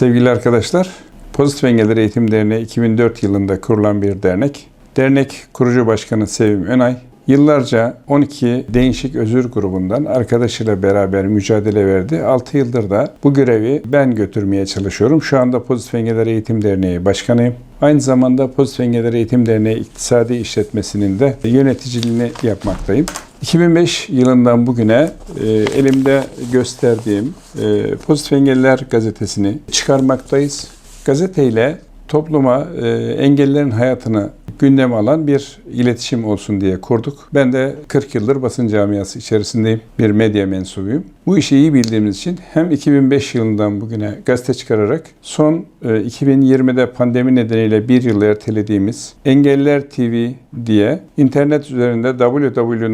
Sevgili arkadaşlar, Pozitif Engeller Eğitim Derneği 2004 yılında kurulan bir dernek. Dernek kurucu başkanı Sevim Önay, yıllarca 12 değişik özür grubundan arkadaşıyla beraber mücadele verdi. 6 yıldır da bu görevi ben götürmeye çalışıyorum. Şu anda Pozitif Engeller Eğitim Derneği başkanıyım. Aynı zamanda Pozitif Engeller Eğitim Derneği İktisadi İşletmesi'nin de yöneticiliğini yapmaktayım. 2005 yılından bugüne e, elimde gösterdiğim e, Pozitif Engeller gazetesini çıkarmaktayız. Gazeteyle topluma e, engellilerin hayatını gündeme alan bir iletişim olsun diye kurduk. Ben de 40 yıldır basın camiası içerisindeyim. Bir medya mensubuyum. Bu işi iyi bildiğimiz için hem 2005 yılından bugüne gazete çıkararak son e, 2020'de pandemi nedeniyle bir yıl ertelediğimiz Engelliler TV diye internet üzerinde www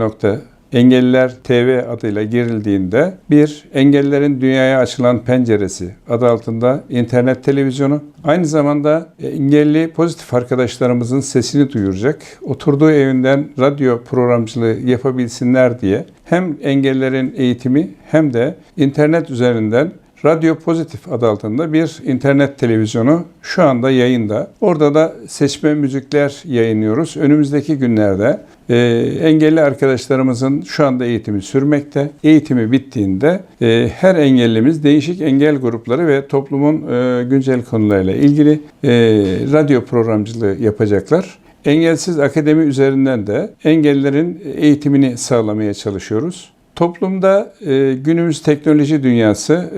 Engelliler TV adıyla girildiğinde bir engellilerin dünyaya açılan penceresi adı altında internet televizyonu aynı zamanda engelli pozitif arkadaşlarımızın sesini duyuracak oturduğu evinden radyo programcılığı yapabilsinler diye hem engellilerin eğitimi hem de internet üzerinden Radyo Pozitif adı altında bir internet televizyonu şu anda yayında. Orada da seçme müzikler yayınlıyoruz. Önümüzdeki günlerde e, engelli arkadaşlarımızın şu anda eğitimi sürmekte. Eğitimi bittiğinde e, her engellimiz değişik engel grupları ve toplumun e, güncel konularıyla ilgili e, radyo programcılığı yapacaklar. Engelsiz Akademi üzerinden de engellerin eğitimini sağlamaya çalışıyoruz. Toplumda e, günümüz teknoloji dünyası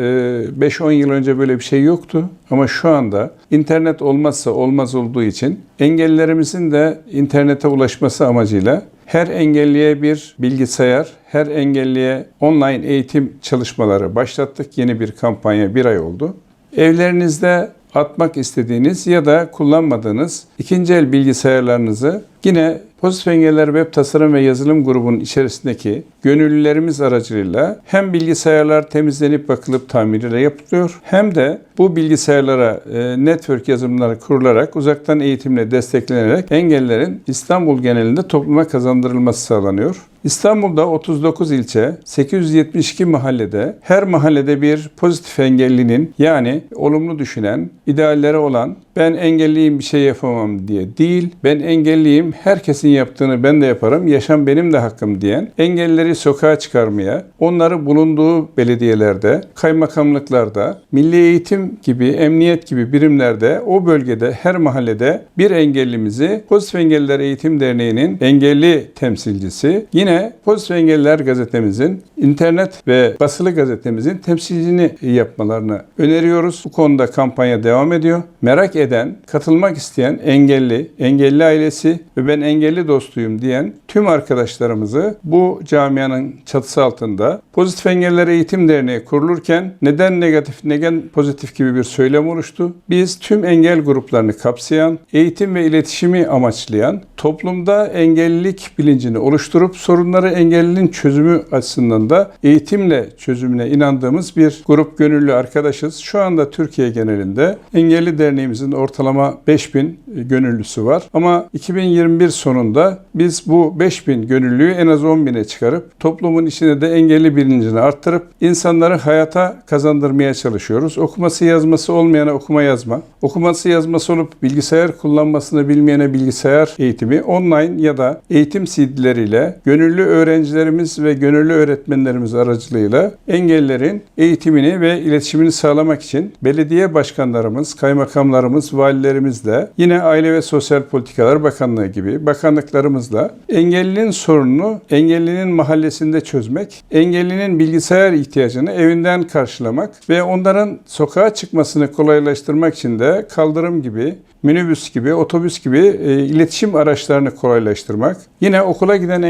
e, 5-10 yıl önce böyle bir şey yoktu ama şu anda internet olmazsa olmaz olduğu için engellerimizin de internete ulaşması amacıyla her engelliye bir bilgisayar, her engelliye online eğitim çalışmaları başlattık. Yeni bir kampanya bir ay oldu. Evlerinizde atmak istediğiniz ya da kullanmadığınız ikinci el bilgisayarlarınızı yine Pozitif Engeller Web Tasarım ve Yazılım grubunun içerisindeki gönüllülerimiz aracılığıyla hem bilgisayarlar temizlenip bakılıp tamiriyle yapılıyor hem de bu bilgisayarlara e, network yazılımları kurularak uzaktan eğitimle desteklenerek engellerin İstanbul genelinde topluma kazandırılması sağlanıyor. İstanbul'da 39 ilçe, 872 mahallede, her mahallede bir pozitif engellinin yani olumlu düşünen, idealleri olan, ben engelliyim bir şey yapamam diye değil, ben engelliyim herkesin yaptığını ben de yaparım, yaşam benim de hakkım diyen, engelleri sokağa çıkarmaya, onları bulunduğu belediyelerde, kaymakamlıklarda, milli eğitim gibi, emniyet gibi birimlerde, o bölgede, her mahallede bir engellimizi Pozitif Engelliler Eğitim Derneği'nin engelli temsilcisi, yine Pozitif Engelliler Gazetemizin, internet ve basılı gazetemizin temsilcini yapmalarını öneriyoruz. Bu konuda kampanya devam ediyor. Merak eden, katılmak isteyen engelli, engelli ailesi ve ben engelli dostuyum diyen tüm arkadaşlarımızı bu camianın çatısı altında Pozitif Engelliler Eğitim Derneği kurulurken neden negatif, neden pozitif gibi bir söylem oluştu. Biz tüm engel gruplarını kapsayan, eğitim ve iletişimi amaçlayan, toplumda engellilik bilincini oluşturup sorunları engellinin çözümü açısından da eğitimle çözümüne inandığımız bir grup gönüllü arkadaşız. Şu anda Türkiye genelinde Engelli Derneğimizin ortalama 5000 gönüllüsü var. Ama 2021 sonunda biz bu 5000 gönüllüyü en az 10 bine çıkarıp toplumun içinde de engelli bilincini arttırıp insanları hayata kazandırmaya çalışıyoruz. Okuması yazması olmayana okuma yazma, okuması yazması olup bilgisayar kullanmasını bilmeyene bilgisayar eğitimi online ya da eğitim CD'leriyle gönüllü öğrencilerimiz ve gönüllü öğretmenlerimiz aracılığıyla engellerin eğitimini ve iletişimini sağlamak için belediye başkanlarımız, kaymakamlarımız, valilerimizle yine Aile ve Sosyal Politikalar Bakanlığı gibi bakanlıklarımızla engellinin sorununu engellinin mahallesinde çözmek, engellinin bilgisayar ihtiyacını evinden karşılamak ve onların sokağa çıkmasını kolaylaştırmak için de kaldırım gibi, minibüs gibi, otobüs gibi e, iletişim araçlarını kolaylaştırmak. Yine okula giden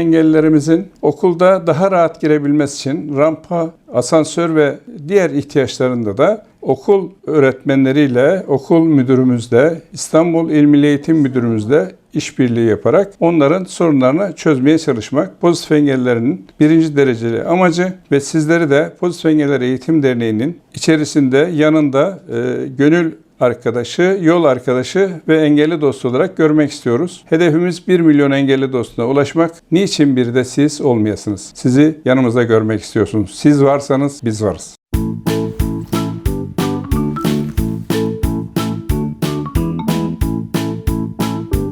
engellilerimizin okulda daha rahat girebilmesi için rampa, asansör ve diğer ihtiyaçlarında da okul öğretmenleriyle, okul müdürümüzle, İstanbul İl Milli Eğitim Müdürümüzle işbirliği yaparak onların sorunlarını çözmeye çalışmak pozitif engellilerin birinci dereceli amacı ve sizleri de Pozitif Engeller Eğitim Derneği'nin içerisinde yanında e, gönül arkadaşı, yol arkadaşı ve engelli dostu olarak görmek istiyoruz. Hedefimiz 1 milyon engelli dostuna ulaşmak. Niçin bir de siz olmayasınız? Sizi yanımızda görmek istiyorsunuz. Siz varsanız biz varız.